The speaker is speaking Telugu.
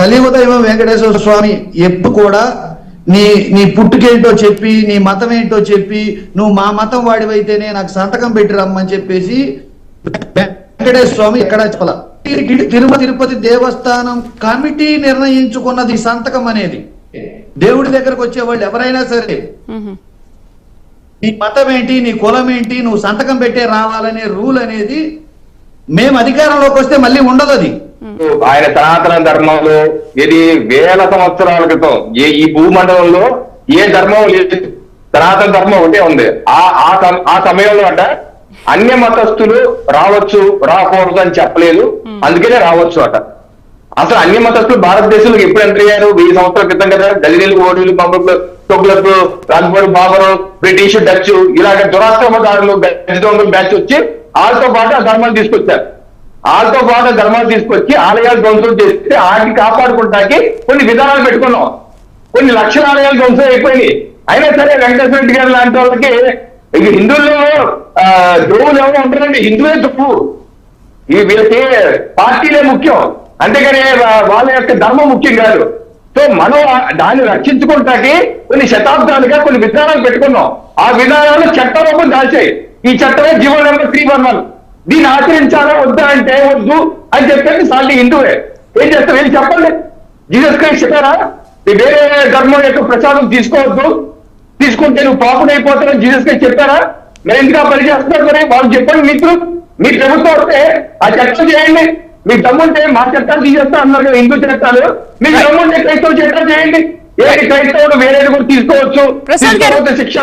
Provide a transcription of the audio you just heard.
కలియుగదైవం వెంకటేశ్వర స్వామి ఎప్పుడు కూడా నీ నీ పుట్టుకేంటో చెప్పి నీ మతం ఏంటో చెప్పి నువ్వు మా మతం వాడివైతేనే నాకు సంతకం పెట్టి రమ్మని చెప్పేసి వెంకటేశ్వర స్వామి ఎక్కడ చెప్పాల. తిరుమల తిరుపతి దేవస్థానం కమిటీ నిర్ణయించుకున్నది సంతకం అనేది. దేవుడి దగ్గరకు వచ్చే వాళ్ళు ఎవరైనా సరే. నీ మతం ఏంటి నీ కులం ఏంటి నువ్వు సంతకం పెట్టే రావాలనే రూల్ అనేది మేము అధికారంలోకి వస్తే మళ్ళీ ఉండదు అది. ఆయన సనాతన ధర్మంలో ఇది వేల సంవత్సరాల క్రితం. ఏ ఈ భూమండలంలో ఏ ధర్మం లేదు. సనాతన ధర్మం ఒకటే ఉంది. ఆ ఆ సమ- ఆ సమయంలో అట అన్య మతస్థులు రావచ్చు రాకూడదు అని చెప్పలేదు. అందుకనే రావచ్చు అట. అసలు అన్య మతస్థులు భారతదేశంలో ఎప్పుడు ఎంటర్ అయ్యారు? వెయ్యి సంవత్సరాల క్రితం కదా. గలిలీలు ఓడీలు పంపకులు తొగ్లకు రాజ్బోడు బాబరు బ్రిటిష్ డచ్ ఇలాగ దురాక్రమదారులు గజదొంగలు బ్యాచ్ వచ్చి వాళ్ళతో పాటు ఆ ధర్మాలు తీసుకొచ్చారు. వాళ్ళతో పాటు ధర్మాలు తీసుకొచ్చి ఆలయాలు ధ్వంసం చేస్తే వాటిని కాపాడుకుంటానికి కొన్ని విధానాలు పెట్టుకున్నాం. కొన్ని లక్షల ఆలయాలు ధ్వంసం అయిపోయినాయి. అయినా సరే వెంకటేశ్వర రెడ్డి గారు లాంటి వాళ్ళకి ఇక హిందువుల్లో ఆ, ద్రోవులు ఎవరు ఉంటారండి హిందువే తప్పు ఈ వీళ్ళకి పార్టీలే ముఖ్యం. అంతేగాని వాళ్ళ యొక్క ధర్మం ముఖ్యం కాదు. సో మనం దాన్ని రక్షించుకుంటాకి కొన్ని శతాబ్దాలుగా కొన్ని విధానాలు పెట్టుకున్నాం. ఆ విధానాలు చట్టరూపం దాల్చాయి. ఈ చట్టమే GO number three one one. దీన్ని ఆచరించాలా? వద్దా అంటే వద్దు అని చెప్పేసి సాల్ట్ హిందువే. ఏం చేస్తారు వీళ్ళు చెప్పండి? జీసస్ క్రైస్ట్ చెప్పారా? వేరే ధర్మం యొక్క ప్రసాదం తీసుకోవద్దు. తీసుకుంటే నువ్వు అయిపోతానని జీసస్ క్రైస్ట్ చెప్పారా? మరి ఎందుకు పని చేస్తున్నారు మరి? వాళ్ళు చెప్పండి మీకు. మీ ప్రభుత్వం వస్తే ఆ చట్టం చేయండి. మీకు దమ్ముంటే మా చట్టాలు తీసేస్తా అన్నారు కదా హిందూ చట్టాలు. మీకు దమ్ముంటే క్రైస్తవ చట్టం చేయండి. ఏ క్రైస్తవుడు వేరేది కూడా తీసుకోవచ్చు. శిక్ష